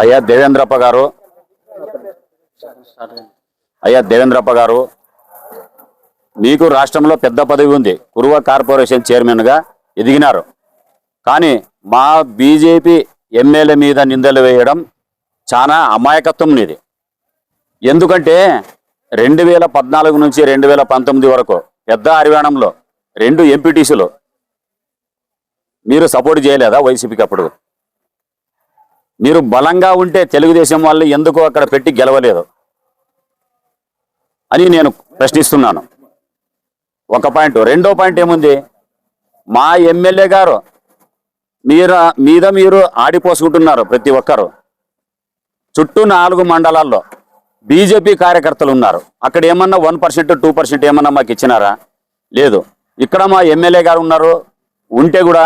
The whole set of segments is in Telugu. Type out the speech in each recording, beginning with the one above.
అయ్యా దేవేంద్రప్ప గారు. అయ్యా దేవేంద్రప్ప గారు. మీకు రాష్ట్రంలో పెద్ద పదవి ఉంది. కురువ కార్పొరేషన్ చైర్మన్గా ఎదిగినారు. కానీ మా బీజేపీ ఎమ్మెల్యే మీద నిందలు వేయడం చాలా అమాయకత్వం ఇది ఎందుకంటే రెండు వేల పద్నాలుగు నుంచి రెండు వేల పంతొమ్మిది వరకు పెద్ద హరియాణంలో రెండు ఎంపీటీసీలు. మీరు సపోర్ట్ చేయలేదా వైసీపీకి అప్పుడు? మీరు బలంగా ఉంటే తెలుగుదేశం వాళ్ళు ఎందుకు అక్కడ పెట్టి గెలవలేదు అని నేను ప్రశ్నిస్తున్నాను. ఒక పాయింట్. రెండో పాయింట్ ఏముంది? మా ఎమ్మెల్యే గారు మీరు మీద మీరు ఆడిపోసుకుంటున్నారు ప్రతి ఒక్కరు. చుట్టూ నాలుగు మండలాల్లో బీజేపీ కార్యకర్తలు ఉన్నారు. అక్కడ ఏమన్నా వన్ పర్సెంట్ టూ పర్సెంట్ ఏమన్నా మాకు ఇచ్చినారా? లేదు. ఇక్కడ మా ఎమ్మెల్యే గారు ఉన్నారు. ఉంటే కూడా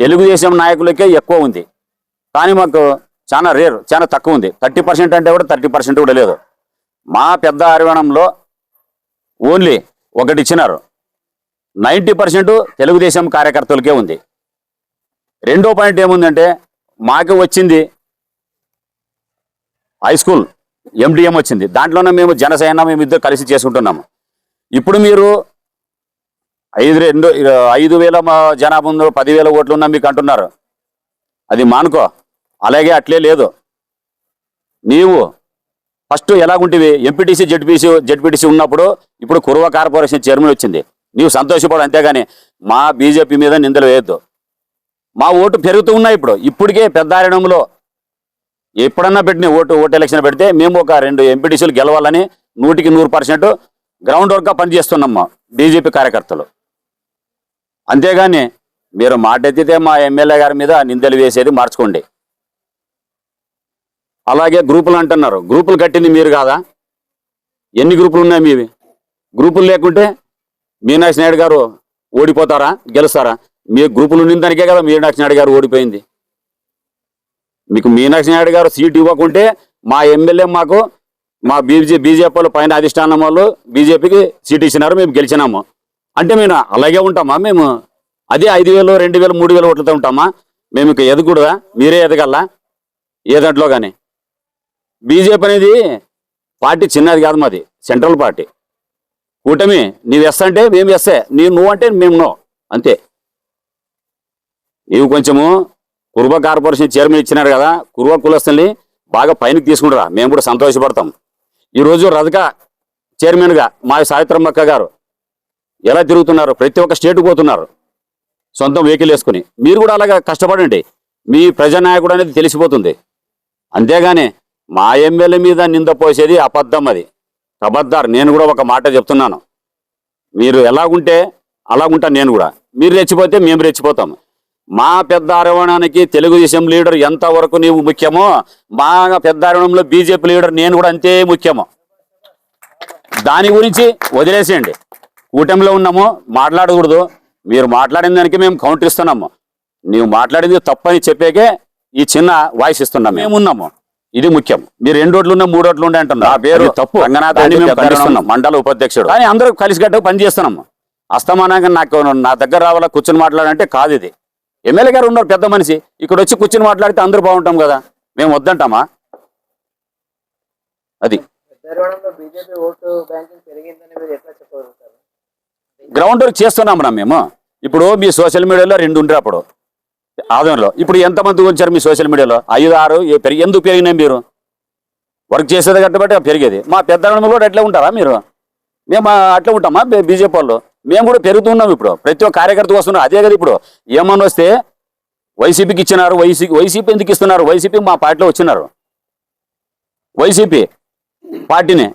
తెలుగుదేశం నాయకులకే ఎక్కువ ఉంది. కానీ మాకు చాలా రేర్ చాలా తక్కువ ఉంది. థర్టీ పర్సెంట్ అంటే కూడా థర్టీ పర్సెంట్ కూడా లేదు. మా పెద్ద ఆర్వణంలో ఓన్లీ ఒకటి ఇచ్చినారు. నైంటీ పర్సెంట్ తెలుగుదేశం కార్యకర్తలకే ఉంది. రెండో పాయింట్ ఏముందంటే మాకు వచ్చింది హై స్కూల్ ఎండిఎం వచ్చింది. దాంట్లోనే మేము జనసేన మేము ఇద్దరు కలిసి చేసుకుంటున్నాము. ఇప్పుడు మీరు ఐదు రెండు ఐదు వేల మా జనాభా ఉందో పదివేల ఓట్లు ఉన్నా మీకు అంటున్నారు. అది మానుకో. అలాగే అట్లే లేదు. నీవు ఫస్ట్ ఎలాగుంటివి? ఎంపీటీసీ జడ్పీసీ జడ్పీటీసీ ఉన్నప్పుడు ఇప్పుడు కురువ కార్పొరేషన్ చైర్మన్ వచ్చింది. నీవు సంతోషపడు అంతేగాని మా బీజేపీ మీద నిందలు వేయొద్దు. మా ఓటు పెరుగుతూ ఉన్నాయి ఇప్పుడు. ఇప్పటికే పెద్దారణంలో ఎప్పుడన్నా పెట్టిన ఓటు ఓటు ఎలక్షన్ పెడితే మేము ఒక రెండు ఎంపీటీసీలు గెలవాలని నూటికి నూరు పర్సెంట్ గ్రౌండ్ వర్క్గా పనిచేస్తున్నాం మా బీజేపీ కార్యకర్తలు. అంతేగాని మీరు మాట ఎత్తితే మా ఎమ్మెల్యే గారి మీద నిందలు వేసేది మార్చుకోండి. అలాగే గ్రూపులు అంటున్నారు. గ్రూపులు కట్టింది మీరు కాదా? ఎన్ని గ్రూపులు ఉన్నాయి మీవి? గ్రూపులు లేకుంటే మీనాక్షి నాయుడు గారు ఓడిపోతారా? గెలుస్తారా? మీ గ్రూపులు ఉన్న దానికే కదా మీనాక్షి నాయుడు గారు ఓడిపోయింది. మీకు మీనాక్షి నాయుడు గారు సీట్ ఇవ్వకుంటే మా ఎమ్మెల్యే మాకు మా బీజే బీజేపీ వాళ్ళు పైన అధిష్టానం వాళ్ళు బీజేపీకి సీట్ ఇచ్చినారు మేము గెలిచినాము. అంటే మేము అలాగే ఉంటామా మేము? అదే ఐదు వేలు రెండు వేలు మూడు వేలు ఓట్లతో ఉంటామా? మేము ఇక ఎదగకూడదా? మీరే ఎదగల్లా ఏ దాంట్లో కానీ బీజేపీ అనేది పార్టీ చిన్నది కాదు మాది సెంట్రల్ పార్టీ. కూటమి నీవు ఎస్ అంటే మేము ఎస్సే. నీవు నువ్వు అంటే మేము నో. అంతే. నీవు కొంచెము కుర్బ కార్పొరేషన్ చైర్మన్ ఇచ్చినారు కదా కుర్బ కులస్తుల్ని బాగా పైనకి తీసుకుంటారా? మేము కూడా సంతోషపడతాం. ఈరోజు రజక చైర్మన్గా మా సావిత్రమ్మక్క గారు ఎలా తిరుగుతున్నారు? ప్రతి ఒక్క స్టేట్కి పోతున్నారు. సొంతం వెహికల్ వేసుకుని. మీరు కూడా అలాగా కష్టపడండి. మీ ప్రజానాయకుడు అనేది తెలిసిపోతుంది. అంతేగాని మా ఎమ్మెల్యే మీద నింద పోసేది అబద్ధం అది. అబద్ధారు నేను కూడా ఒక మాట చెప్తున్నాను. మీరు ఎలాగుంటే అలాగుంటా నేను కూడా. మీరు రెచ్చిపోతే మేము రెచ్చిపోతాం. మా పెద్ద అరవణానికి తెలుగుదేశం లీడర్ ఎంతవరకు నీవు ముఖ్యమో మా పెద్ద అరవణంలో బీజేపీ లీడర్ నేను కూడా అంతే ముఖ్యము. దాని గురించి వదిలేసేయండి. కూటమిలో ఉన్నాము మాట్లాడకూడదు. మీరు మాట్లాడిన దానికి మేము కౌంటర్ ఇస్తున్నాము. నీవు మాట్లాడింది తప్పని చెప్పేకే ఈ చిన్న వాయిస్ ఇస్తున్నాం మేము ఉన్నాము. ఇది ముఖ్యం. మీరు రెండు రోడ్లు ఉన్నా మూడు రోడ్లు ఉండే అంటున్నారు ఆ పేరు తప్పు. రంగనాథ్ మండల ఉపాధ్యక్షుడు. కానీ అందరూ కలిసికట్టు పని చేస్తున్నాము అస్తమానంగా నాకు నా దగ్గర రావాలా కూర్చొని మాట్లాడంటే కాదు ఇది. ఎమ్మెల్యే గారు ఉన్నారు పెద్ద మనిషి. ఇక్కడ వచ్చి కూర్చొని మాట్లాడితే అందరూ బాగుంటాం కదా. మేము వద్దంటామా? అది. గ్రౌండ్ వర్క్ చేస్తున్నాం రా మేము. ఇప్పుడు మీ సోషల్ మీడియాలో రెండు ఉండే అప్పుడు. ఆదంలో ఇప్పుడు ఎంతమంది వచ్చారు మీ సోషల్ మీడియాలో? ఐదు ఆరు పెరిగి ఎందుకు పెరిగినా మీరు? వర్క్ చేసేది కట్టబట్టి పెరిగేది. మా పెద్ద కూడా అట్లే ఉంటారా మీరు? మేము అట్లా ఉంటామా బీజేపీ వాళ్ళు? మేము కూడా పెరుగుతున్నాం ఇప్పుడు. ప్రతి ఒక్క కార్యకర్త వస్తున్నారు అదే కదా ఇప్పుడు. ఏమన్నా వస్తే వైసీపీకి ఇచ్చినారు వైసీపీ వైసీపీ ఎందుకు ఇస్తున్నారు? వైసీపీ మా పార్టీలో వచ్చినారు. వైసీపీ పార్టీని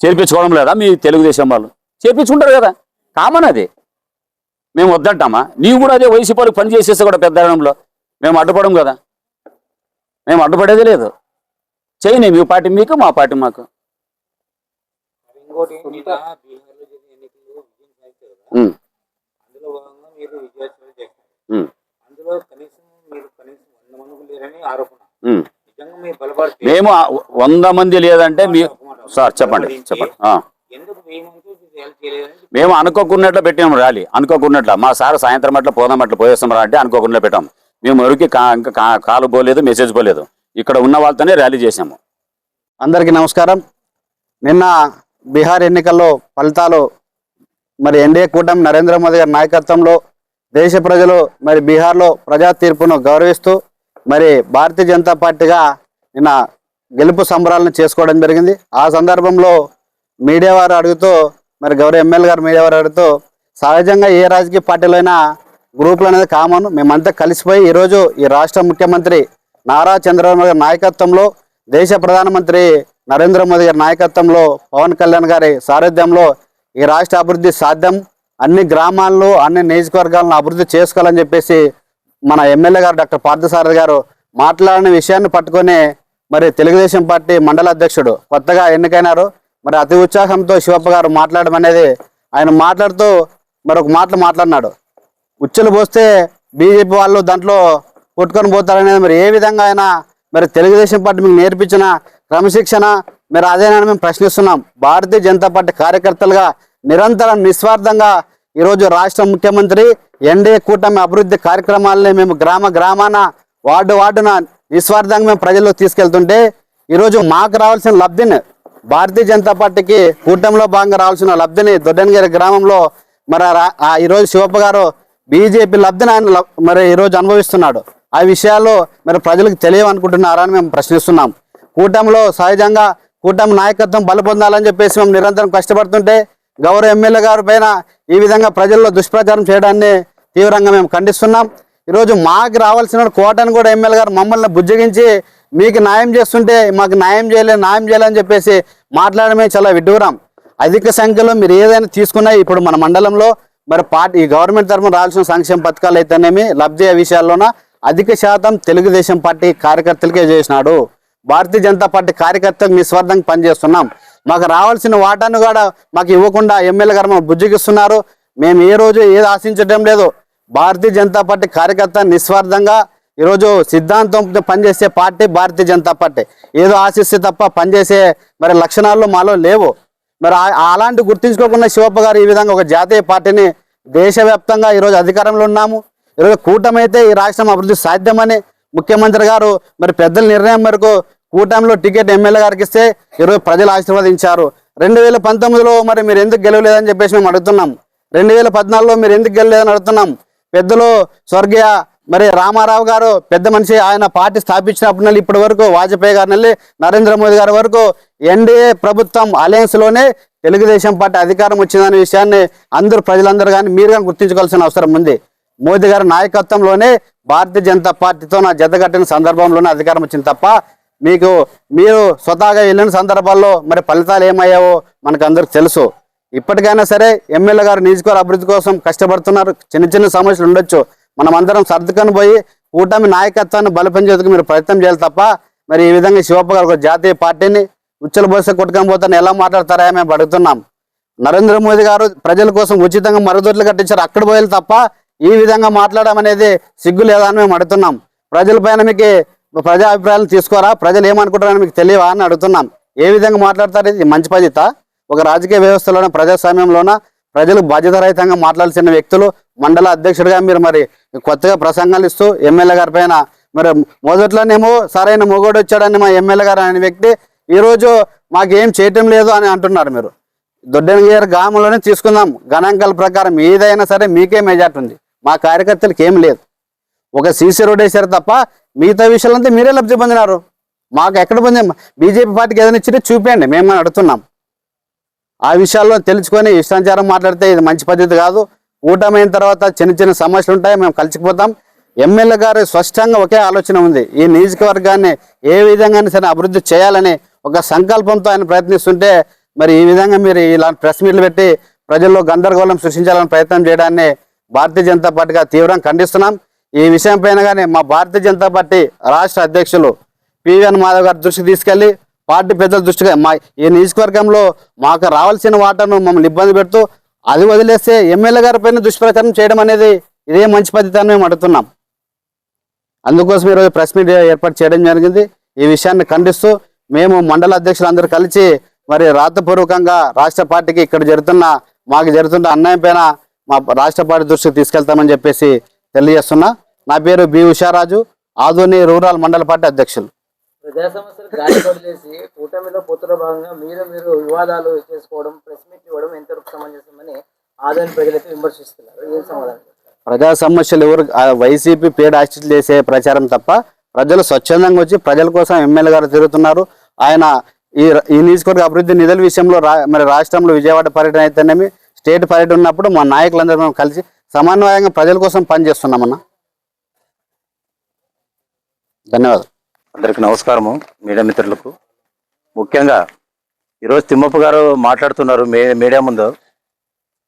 చేర్పించుకోవడం లేదా మీ తెలుగుదేశం వాళ్ళు? చేర్పించుకుంటారు కదా. కామన్ అది. మేము వద్దంటామా? నీవు కూడా అదే వైసీపీ వాళ్ళకి పని చేసేస్తే కూడా పెద్ద అరణంలో మేము అడ్డుపడం కదా. మేము అడ్డుపడేదే లేదు. చేయని మీ పార్టీ మీకు మా పార్టీ మాకు. మేము వంద మంది లేదంటే మీ సార్ చెప్పండి చెప్పండి. మేము అనుకోకున్నట్లు పెట్టాము ర్యాలీ. అనుకోకున్నట్ల. మా సార్ సాయంత్రం అట్లా పోదాం అట్లా పోయేస్తాం రా అంటే అనుకోకుండా పెట్టాం. మేము ఎవరికి ఇంకా కాలు పోలేదు మెసేజ్ పోలేదు. ఇక్కడ ఉన్న వాళ్ళతోనే ర్యాలీ చేసాము అందరికీ నమస్కారం. నిన్న బీహార్ ఎన్నికల్లో ఫలితాలు మరి ఎన్డీఏ కూటమి నరేంద్ర మోదీ గారి నాయకత్వంలో దేశ ప్రజలు మరి బీహార్లో ప్రజా తీర్పును గౌరవిస్తూ మరి భారతీయ జనతా పార్టీగా నిన్న గెలుపు సంబరాలను చేసుకోవడం జరిగింది. ఆ సందర్భంలో మీడియా వారు అడుగుతూ మరి గౌరవ ఎమ్మెల్యే గారు మీడియా వారితో సహజంగా ఏ రాజకీయ పార్టీలో అయినా గ్రూపులు అనేది కామన్. మేమంతా కలిసిపోయి ఈరోజు ఈ రాష్ట్ర ముఖ్యమంత్రి నారా చంద్రబాబు గారి నాయకత్వంలో దేశ ప్రధానమంత్రి నరేంద్ర మోదీ గారి నాయకత్వంలో పవన్ కళ్యాణ్ గారి సారథ్యంలో ఈ రాష్ట్ర అభివృద్ధి సాధ్యం. అన్ని గ్రామాల్లో అన్ని నియోజకవర్గాలను అభివృద్ధి చేసుకోవాలని చెప్పేసి మన ఎమ్మెల్యే గారు డాక్టర్ పార్థసారథి గారు మాట్లాడిన విషయాన్ని పట్టుకొని మరి తెలుగుదేశం పార్టీ మండల అధ్యక్షుడు కొత్తగా ఎన్నికైనారు. మరి అతి ఉత్సాహంతో శివప్ప గారు మాట్లాడడం అనేది ఆయన మాట్లాడుతూ మరొక మాటలు మాట్లాడినాడు. ఉచ్చులు పోస్తే బీజేపీ వాళ్ళు దాంట్లో కొట్టుకొని పోతారనేది మరి ఏ విధంగా అయినా మరి తెలుగుదేశం పార్టీ మీకు నేర్పించిన క్రమశిక్షణ మరి అదేనని మేము ప్రశ్నిస్తున్నాం. భారతీయ జనతా పార్టీ కార్యకర్తలుగా నిరంతరం నిస్వార్థంగా ఈరోజు రాష్ట్ర ముఖ్యమంత్రి ఎన్డీఏ కూటమి అభివృద్ధి కార్యక్రమాలని మేము గ్రామ గ్రామాన వార్డు వార్డున నిస్వార్థంగా మేము ప్రజల్లో తీసుకెళ్తుంటే ఈరోజు మాకు రావాల్సిన లబ్ధిని భారతీయ జనతా పార్టీకి కూటమిలో భాగంగా రావాల్సిన లబ్ధిని దొడ్డనగిరి గ్రామంలో మరి రా- ఆ ఈరోజు శివప్ప గారు బీజేపీ లబ్ధిని ఆయన మరి ఈరోజు అనుభవిస్తున్నాడు. ఆ విషయాలు మరి ప్రజలకు తెలియవనుకుంటున్నారా అని మేము ప్రశ్నిస్తున్నాం. కూటమిలో సహజంగా కూటమి నాయకత్వం బలపొందాలని చెప్పేసి మేము నిరంతరం కష్టపడుతుంటే గౌరవ ఎమ్మెల్యే గారి పైన ఈ విధంగా ప్రజల్లో దుష్ప్రచారం చేయడాన్ని తీవ్రంగా మేము ఖండిస్తున్నాం. ఈరోజు మాకు రావాల్సిన కోటను కూడా ఎమ్మెల్యే గారు మమ్మల్ని బుజ్జగించి మీకు న్యాయం చేస్తుంటే మాకు న్యాయం చేయలేదు న్యాయం చేయాలని చెప్పేసి మాట్లాడమే చాలా విడ్డూరం. అధిక సంఖ్యలో మీరు ఏదైనా తీసుకున్నా ఇప్పుడు మన మండలంలో మరి పార్టీ ఈ గవర్నమెంట్ తరఫున రావాల్సిన సంక్షేమ పథకాలు అయితేనేమి లబ్ధి విషయాల్లోన అధిక శాతం తెలుగుదేశం పార్టీ కార్యకర్తలకే చేసినాడు. భారతీయ జనతా పార్టీ కార్యకర్తలకు నిస్వార్థంగా పనిచేస్తున్నాం. మాకు రావాల్సిన వాటాను కూడా మాకు ఇవ్వకుండా ఎమ్మెల్యే గారు మనం బుజ్జగిస్తున్నారు. మేము ఏ రోజు ఏది ఆశించడం లేదు. భారతీయ జనతా పార్టీ కార్యకర్త నిస్వార్థంగా ఈరోజు సిద్ధాంతంతో పనిచేసే పార్టీ భారతీయ జనతా పార్టీ. ఏదో ఆశిస్తే తప్ప పనిచేసే మరి లక్షణాలు మాలో లేవు. మరి ఆ- అలాంటి గుర్తించుకోకుండా శివప్ప గారు ఈ విధంగా ఒక జాతీయ పార్టీని దేశవ్యాప్తంగా ఈరోజు అధికారంలో ఉన్నాము. ఈరోజు కూటమైతే ఈ రాష్ట్రం అభివృద్ధి సాధ్యమని ముఖ్యమంత్రి గారు మరి పెద్దల నిర్ణయం మేరకు కూటమిలో టికెట్ ఎమ్మెల్యే గారికి ఇస్తే ఈరోజు ప్రజలు ఆశీర్వదించారు. రెండు వేల పంతొమ్మిదిలో మరి మీరు ఎందుకు గెలవలేదని చెప్పేసి మేము అడుగుతున్నాం. రెండు వేల పద్నాలుగులో మీరు ఎందుకు గెలలేదని అడుగుతున్నాం. పెద్దలు స్వర్గీయ మరి రామారావు గారు పెద్ద మనిషి ఆయన పార్టీ స్థాపించినప్పటి నుండి ఇప్పటి వరకు వాజ్పేయి గారి నుండి నరేంద్ర మోదీ గారి వరకు ఎన్డీఏ ప్రభుత్వం అలయన్స్లోనే తెలుగుదేశం పార్టీ అధికారం వచ్చిందనే విషయాన్ని అందరూ ప్రజలందరూ కానీ మీరు కానీ గుర్తించుకోవాల్సిన అవసరం ఉంది. మోదీ గారి నాయకత్వంలోనే భారతీయ జనతా పార్టీతో నా జతగట్టిన సందర్భంలోనే అధికారం వచ్చింది తప్ప మీకు మీరు స్వతహాగా వెళ్ళిన సందర్భాల్లో మరి ఫలితాలు ఏమయ్యావో మనకు అందరికి తెలుసు. ఇప్పటికైనా సరే ఎమ్మెల్యే గారు నియోజకవర్గ అభివృద్ధి కోసం కష్టపడుతున్నారు. చిన్న చిన్న సమస్యలు ఉండొచ్చు. మనం అందరం సర్దుకొని పోయి కూటమి నాయకత్వాన్ని బలపంచేందుకు మీరు ప్రయత్నం చేయాలి తప్ప మరి ఈ విధంగా శివప్ప గారు ఒక జాతీయ పార్టీని ఉచ్చల బోస కొట్టుకొని పోతాను ఎలా మాట్లాడతారా మేము అడుగుతున్నాం. నరేంద్ర మోదీ గారు ప్రజల కోసం ఉచితంగా మరుగుదొడ్లు కట్టించారు అక్కడ పోయాలి తప్ప ఈ విధంగా మాట్లాడడం అనేది సిగ్గు లేదా అని మేము అడుగుతున్నాం. ప్రజలపైన మీకు ప్రజా అభిప్రాయాలను తీసుకోరా ప్రజలు ఏమనుకుంటారని మీకు తెలియవా అని అడుగుతున్నాం. ఏ విధంగా మాట్లాడతారు ఇది మంచి పద్ధత ఒక రాజకీయ వ్యవస్థలోన ప్రజాస్వామ్యంలోన ప్రజలు బాధ్యతారహితంగా మాట్లాడాల్సిన వ్యక్తులు మండల అధ్యక్షుడిగా మీరు మరి కొత్తగా ప్రసంగాలు ఇస్తూ ఎమ్మెల్యే గారి పైన మరి మొదట్లోనేమో సరైన మొగోడు వచ్చాడని మా ఎమ్మెల్యే గారు అనే వ్యక్తి ఈరోజు మాకేం చేయటం లేదు అని అంటున్నారు మీరు. దొడ్డనగిరి గ్రామంలోనే తీసుకుందాం. గణాంకాల ప్రకారం ఏదైనా సరే మీకే మెజార్టీ ఉంది. మా కార్యకర్తలకు ఏం లేదు. ఒక సీసీ రోడ్ వేశారు తప్ప మిగతా విషయాలంతా మీరే లబ్ధి పొందినారు. మాకు ఎక్కడ పొందాం? బీజేపీ పార్టీకి ఏదైనా ఇచ్చితే చూపించండి మేము అడుగుతున్నాం. ఆ విషయాల్లో తెలుసుకొని ఇష్టాచారం మాట్లాడితే ఇది మంచి పద్ధతి కాదు. కూటమైన తర్వాత చిన్న చిన్న సమస్యలు ఉంటాయి మేము కలిసిపోతాం. ఎమ్మెల్యే గారు స్పష్టంగా ఒకే ఆలోచన ఉంది. ఈ నియోజకవర్గాన్ని ఏ విధంగా సరే అభివృద్ధి చేయాలని ఒక సంకల్పంతో ఆయన ప్రయత్నిస్తుంటే మరి ఈ విధంగా మీరు ఇలాంటి ప్రెస్ మీట్లు పెట్టి ప్రజల్లో గందరగోళం సృష్టించాలని ప్రయత్నం చేయడాన్ని భారతీయ జనతా పార్టీగా తీవ్రంగా ఖండిస్తున్నాం. ఈ విషయం పైన కానీ మా భారతీయ జనతా పార్టీ రాష్ట్ర అధ్యక్షులు పివిఎన్ మాధవ్ గారి దృష్టికి తీసుకెళ్ళి పార్టీ పెద్దల దృష్టిగా మా ఈ నియోజకవర్గంలో మాకు రావాల్సిన వాటను మమ్మల్ని ఇబ్బంది పెడుతూ అది వదిలేస్తే ఎమ్మెల్యే గారి పైన దుష్ప్రచారం చేయడం అనేది ఇదే మంచి పద్ధతి అని మేము అడుగుతున్నాం. అందుకోసం ఈరోజు ప్రెస్ మీట్ ఏర్పాటు చేయడం జరిగింది. ఈ విషయాన్ని ఖండిస్తూ మేము మండల అధ్యక్షులు అందరూ కలిసి మరి రాతపూర్వకంగా రాష్ట్ర పార్టీకి ఇక్కడ జరుగుతున్న మాకు జరుగుతున్న అన్యాయం పైన మా రాష్ట్ర పార్టీ దృష్టికి తీసుకెళ్తామని చెప్పేసి తెలియజేస్తున్నా. నా పేరు బి ఉషారాజు. ఆధుని రూరల్ మండల పార్టీ అధ్యక్షులు. ప్రజా సమస్యలు గాలి వదిలేసి కూటమిలో పొత్తులో భాగంగా మీరు మీరు వివాదాలు చేసుకోవడం ప్రెస్ మీట్ ఇవ్వడం ఎంతవరకు సమంజసమని ఆదాయం ప్రజలైతే విమర్శిస్తున్నారు. ఏం సమాధానం ప్రజా సమస్యలు ఎవరు వైసీపీ పేడ ఆశితులు చేసే ప్రచారం తప్ప ప్రజలు స్వచ్ఛందంగా వచ్చి ప్రజల కోసం ఎమ్మెల్యే గారు తిరుగుతున్నారు. ఆయన ఈ ఈ నియోజకవర్గ అభివృద్ధి నిధుల విషయంలో మరి రాష్ట్రంలో విజయవాడ పర్యటన అయితేనేమి స్టేట్ పర్యటన ఉన్నప్పుడు మా నాయకులందరూ నాయకులందరం కలిసి సమన్వయంగా ప్రజల కోసం పనిచేస్తున్నామన్నా. ధన్యవాదాలు. అందరికి నమస్కారము మీడియా మిత్రులకు. ముఖ్యంగా ఈరోజు తిమ్మప్ప గారు మాట్లాడుతున్నారు మీ మీడియా ముందు.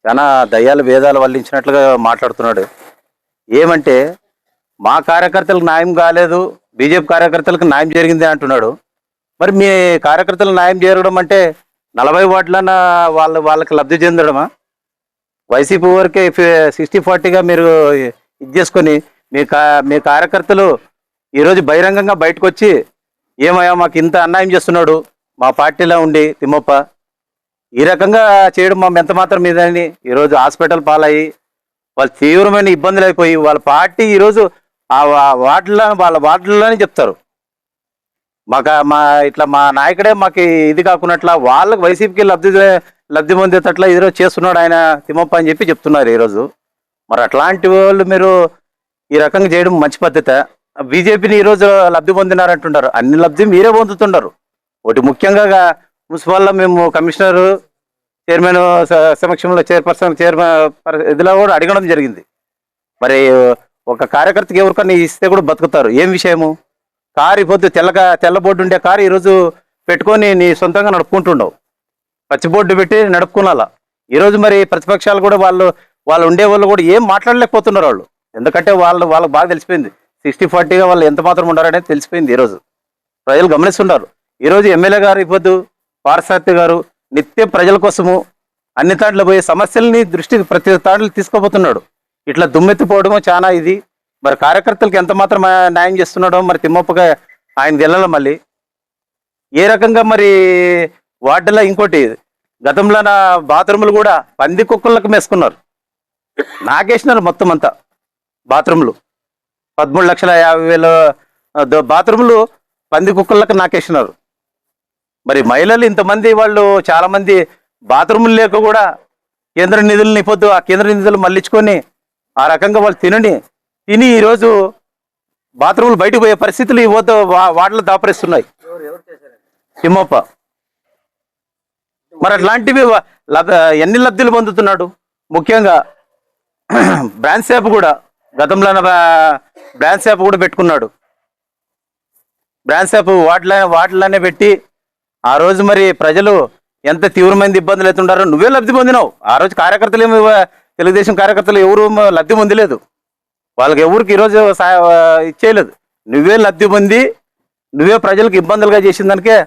చాలా దయ్యాలు వేదాలు వల్లించినట్లుగా మాట్లాడుతున్నాడు. ఏమంటే మా కార్యకర్తలకు న్యాయం కాలేదు బీజేపీ కార్యకర్తలకు న్యాయం జరిగింది అంటున్నాడు. మరి మీ కార్యకర్తలు న్యాయం జరగడం అంటే నలభై ఓట్లన్న వాళ్ళ వాళ్ళకి లబ్ధి చెందడమా? వైసీపీ వరకే సిక్స్టీ ఫార్టీగా మీరు ఇది చేసుకొని మీ కా మీ కార్యకర్తలు ఈరోజు బహిరంగంగా బయటకు వచ్చి ఏమయ్యా మాకు ఇంత అన్యాయం చేస్తున్నాడు మా పార్టీలో ఉండి తిమ్మప్ప. ఈ రకంగా చేయడం మా ఎంత మాత్రం మీదని ఈరోజు హాస్పిటల్ పాలయ్యి వాళ్ళు తీవ్రమైన ఇబ్బందులు అయిపోయి వాళ్ళ పార్టీ ఈరోజు ఆ వార్డులో వాళ్ళ వార్డులోనే చెప్తారు. మాకు మా ఇట్లా మా నాయకుడే మాకు ఇది కాకున్నట్లా వాళ్ళకి వైసీపీకి లబ్ధి లబ్ధి పొందేటట్ల ఈరోజు చేస్తున్నాడు ఆయన తిమ్మప్ప అని చెప్పి చెప్తున్నారు ఈరోజు మరి అట్లాంటి వాళ్ళు మీరు ఈ రకంగా చేయడం మంచి పద్ధత. బీజేపీని ఈరోజు లబ్ధి పొందినారంటున్నారు అన్ని లబ్ధి మీరే పొందుతుంటారు. ఒకటి ముఖ్యంగా మున్సిపాల్లో మేము కమిషనరు చైర్మన్ స- సమక్షంలో చైర్పర్సన్ చైర్మన్ ఇదిలో కూడా అడగడం జరిగింది. మరి ఒక కార్యకర్తకి ఎవరికన్నా ఇస్తే కూడా బతుకుతారు. ఏం విషయము? కారు పొద్దు తెల్లగా తెల్ల బోర్డు ఉండే కారు ఈరోజు పెట్టుకొని నీ సొంతంగా నడుపుకుంటుండవు. పచ్చి బోర్డు పెట్టి నడుపుకున్నాలా ఈరోజు మరి ప్రతిపక్షాలు కూడా వాళ్ళు వాళ్ళు ఉండే వాళ్ళు కూడా ఏం మాట్లాడలేకపోతున్నారు వాళ్ళు. ఎందుకంటే వాళ్ళు వాళ్ళకి బాగా తెలిసిపోయింది. సిక్స్టీ ఫార్టీగా వాళ్ళు ఎంత మాత్రం ఉండారనేది తెలిసిపోయింది ఈరోజు. ప్రజలు గమనిస్తున్నారు ఈరోజు ఎమ్మెల్యే గారు ఇవ్వద్దు పారసారథి గారు నిత్యం ప్రజల కోసము అన్ని తాండ్లు పోయే సమస్యల్ని దృష్టికి ప్రతి తాండ్లు తీసుకోబోతున్నాడు. ఇట్లా దుమ్మెత్తిపోవడము చాలా ఇది. మరి కార్యకర్తలకు ఎంత మాత్రం న్యాయం చేస్తున్నాడో మరి తిమ్మప్పగా ఆయన వెళ్ళాలి మళ్ళీ? ఏ రకంగా మరి వార్డులో ఇంకోటి గతంలో నా బాత్రూములు కూడా పంది కుక్కలకు మేసుకున్నారు. నాకేసినారు మొత్తం అంతా బాత్రూములు. పదమూడు లక్షల యాభై వేల బాత్రూములు పంది కుక్కలకు నాకేసినారు. మరి మహిళలు ఇంతమంది వాళ్ళు చాలామంది బాత్రూములు లేక కూడా కేంద్ర నిధులు నిపొద్దు ఆ కేంద్ర నిధులు మళ్ళించుకొని ఆ రకంగా వాళ్ళు తినని తిని ఈరోజు బాత్రూములు బయటకు పోయే పరిస్థితులు ఈ వద్ద వాటిలో దాపరిస్తున్నాయి. ఎవరు తిమ్మప్ప. మరి అట్లాంటివి లబ్ ఎన్ని లబ్ధులు పొందుతున్నాడు? ముఖ్యంగా బ్రాంచ్ షాప్ కూడా గతంలో బ్రాంచ్ షాప్ కూడా పెట్టుకున్నాడు. బ్రాంచ్ షాప్ వాటిలో వాటిలోనే పెట్టి ఆ రోజు మరి ప్రజలు ఎంత తీవ్రమైన ఇబ్బందులు అవుతుండారో నువ్వే లబ్ధి పొందినావు. ఆ రోజు కార్యకర్తలు ఏమి తెలుగుదేశం కార్యకర్తలు ఎవరు లబ్ధి పొందలేదు. వాళ్ళకి ఎవరికి ఈరోజు సా- ఇచ్చేయలేదు. నువ్వే లబ్ధి పొంది నువ్వే ప్రజలకు ఇబ్బందులుగా చేసిన దానికే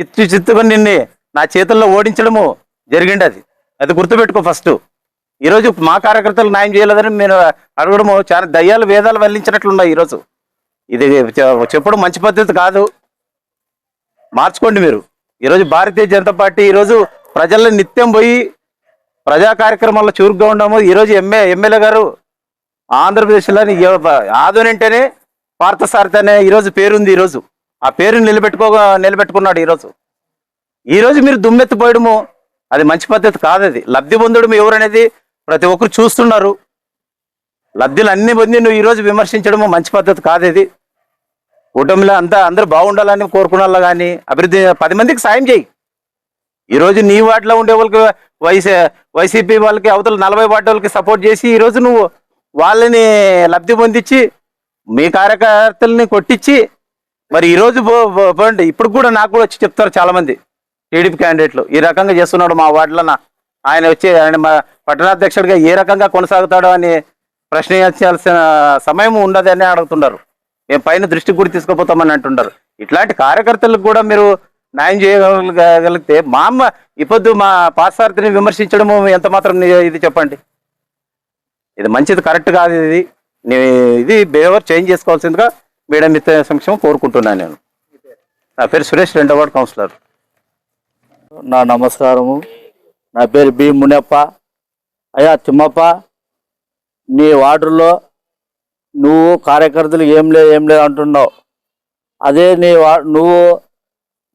చిత్తు చిత్తుగా నిన్ను నా చేతుల్లో ఓడించడము జరిగింది అది అది గుర్తుపెట్టుకో ఫస్ట్. ఈరోజు మా కార్యకర్తలు న్యాయం చేయలేదని మీరు అడగడము. చాలా దయ్యాలు వేదాలు వల్లించినట్లున్నాయి ఈరోజు. ఇది చెప్పడం మంచి పద్ధతి కాదు. మార్చుకోండి మీరు. ఈరోజు భారతీయ జనతా పార్టీ ఈరోజు ప్రజల్లో నిత్యం పోయి ప్రజా కార్యక్రమాల్లో చురుగ్గా ఉండము. ఈరోజు ఎంఏ ఎమ్మెల్యే గారు ఆంధ్రప్రదేశ్లోని ఆదోనంటేనే పార్థసారథి అనే ఈరోజు పేరుంది ఈరోజు. ఆ పేరుని నిలబెట్టుకో నిలబెట్టుకున్నాడు ఈరోజు. ఈరోజు మీరు దుమ్మెత్తిపోయడము. అది మంచి పద్ధతి కాదు అది లబ్ధి పొందడం ఎవరనేది ప్రతి ఒక్కరు చూస్తున్నారు. లబ్ధులు అన్ని పొంది నువ్వు ఈరోజు విమర్శించడము మంచి పద్ధతి కాదు ఇది. కుటుంబంలో అంతా అందరూ బాగుండాలని కోరుకున్న కానీ అభివృద్ధి పది మందికి సాయం చేయి. ఈరోజు నీ వాటిలో ఉండే వాళ్ళకి వైసీ వైసీపీ వాళ్ళకి అవతల నలభై వాటి వాళ్ళకి సపోర్ట్ చేసి ఈరోజు నువ్వు వాళ్ళని లబ్ధి పొందించి మీ కార్యకర్తల్ని కొట్టించి మరి ఈరోజు పోండి. ఇప్పుడు కూడా నాకు కూడా వచ్చి చెప్తారు చాలామంది టీడీపీ క్యాండిడేట్లు ఈ రకంగా చేస్తున్నాడు మా వార్డులో ఆయన వచ్చి ఆయన మా పట్టణాధ్యక్షుడిగా ఏ రకంగా కొనసాగుతాడో అని ప్రశ్నించాల్సిన సమయం ఉండదు అని అడుగుతున్నారు. మేము పైన దృష్టి కూడా తీసుకుపోతామని అంటున్నారు. ఇట్లాంటి కార్యకర్తలకు కూడా మీరు న్యాయం చేయగలిగితే మా అమ్మ ఇప్పుడు మా పాసార్థిని విమర్శించడము ఎంత మాత్రం ఇది చెప్పండి. ఇది మంచిది కరెక్ట్ కాదు ఇది. నీ- ఇది బిహేవియర్ చేంజ్ చేసుకోవాల్సిందిగా మీడియా మిత్ర సంక్షేమం కోరుకుంటున్నాను నేను. నా పేరు సురేష్ రెండో వార్డు కౌన్సిలర్. నా నమస్కారము. నా పేరు బి మునప్ప. అయ్యా తిమ్మప్ప నీ వార్డులో నువ్వు కార్యకర్తలు ఏం లేదు ఏం లేదు అంటున్నావు. అదే నీ వా- నువ్వు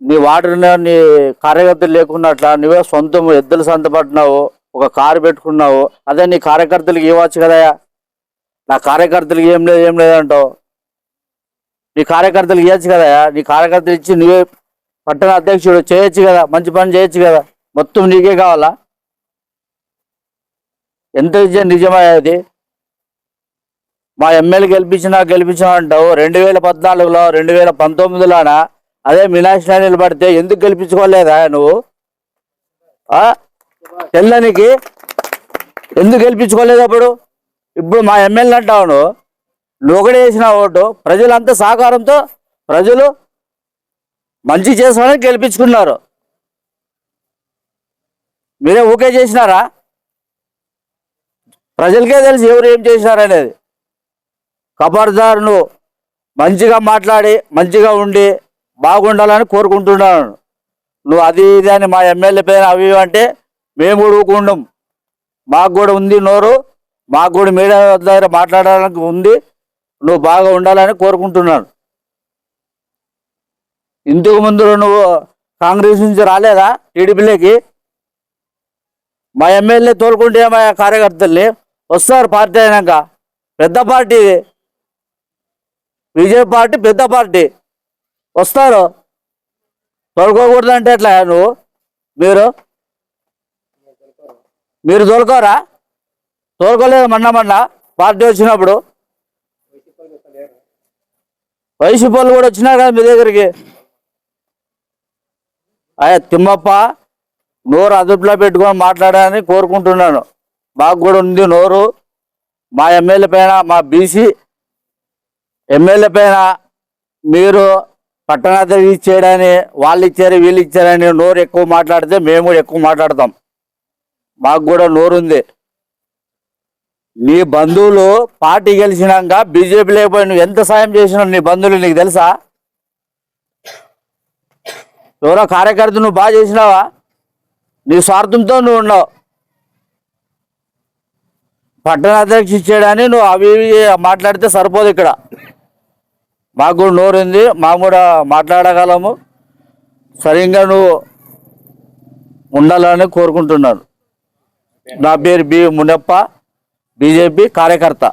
నీ వార్డులో నీ కార్యకర్తలు లేకున్నట్లా నువ్వే సొంతం ఎద్దులు సంత ఒక కారు పెట్టుకున్నావు అదే నీ కార్యకర్తలకు ఇవ్వచ్చు కదయా నా కార్యకర్తలకు ఏం లేదు ఏం లేదంటావు నీ కార్యకర్తలకు ఇవ్వచ్చు కదయా నీ కార్యకర్తలు ఇచ్చి నువ్వే పట్టణ అధ్యక్షుడు చేయొచ్చు కదా మంచి పని చేయొచ్చు కదా. మొత్తం నీకే కావాలా? ఎంత నిజం నిజమయ్యా మా ఎమ్మెల్యే గెలిపించినా గెలిపించినా అంటావు. రెండు వేల పద్నాలుగులో రెండు వేల పంతొమ్మిదిలోన? అదే మీనాక్షిలా నిలబడితే ఎందుకు గెలిపించుకోలేదా నువ్వు? తెల్లనికి ఎందుకు గెలిపించుకోలేదు అప్పుడు? ఇప్పుడు మా ఎమ్మెల్యే అంటావు నువ్వు. నువ్వు ఒకటే వేసిన ఓటు. ప్రజలంతా సహకారంతో ప్రజలు మంచి చేసుకోవడానికి గెలిపించుకున్నారు. మీరే ఊకే చేసినారా? ప్రజలకే తెలిసి ఎవరు ఏం చేసినారనేది. ఖబర్దార్ నువ్వు మంచిగా మాట్లాడి మంచిగా ఉండి బాగుండాలని కోరుకుంటున్నాను. నువ్వు అది ఇది అని మా ఎమ్మెల్యే పైన అవి ఇవి అంటే మేము కూడా ఊకుండం మాకు కూడా ఉంది నోరు మాకు కూడా మీడియా దగ్గర మాట్లాడడానికి ఉంది. నువ్వు బాగా ఉండాలని కోరుకుంటున్నాను. ఇంతకు ముందు నువ్వు కాంగ్రెస్ నుంచి రాలేదా టీడీపీలోకి? మా ఎమ్మెల్యే తోలుకుంటే మా కార్యకర్తల్ని వస్తారు పార్టీ అయినాక. పెద్ద పార్టీ బీజేపీ పార్టీ పెద్ద పార్టీ. వస్తారు. తోలుకోకూడదంటే ఎట్లా నువ్వు? మీరు? మీరు తోలుకోరా? తోలుకోలేదు మన్న మన్న పార్టీ వచ్చినప్పుడు. వైసీపీ వాళ్ళు కూడా వచ్చినారు కదా మీ దగ్గరికి. అయ్యా తిమ్మప్ప. నోరు అదుపులో పెట్టుకొని మాట్లాడాలని కోరుకుంటున్నాను. మాకు కూడా ఉంది నోరు. మా ఎమ్మెల్యే పైన మా బీసీ ఎమ్మెల్యే పైన మీరు పట్టణాధికారి ఇచ్చేయడని వాళ్ళు ఇచ్చారు వీళ్ళు ఇచ్చారని నోరు ఎక్కువ మాట్లాడితే మేము కూడా ఎక్కువ మాట్లాడతాం. మాకు కూడా నోరు ఉంది. నీ బంధువులు పార్టీ గెలిచినాక బీజేపీ లేకపోయి నువ్వు ఎంత సాయం చేసినావు నీ బంధువులు నీకు తెలుసా? ఎవరో కార్యకర్త నువ్వు బాగా చేసినావా? నీ స్వార్థంతో నువ్వు ఉన్నావు. పట్టణాధ్యక్ష ఇచ్చాడని నువ్వు అవి మాట్లాడితే సరిపోదు ఇక్కడ. మాకు కూడా నోరు ఉంది మాకు కూడా మాట్లాడగలము. సరిగ్గా నువ్వు ఉండాలని కోరుకుంటున్నాను. నా పేరు బి మునప్ప బీజేపీ కార్యకర్త.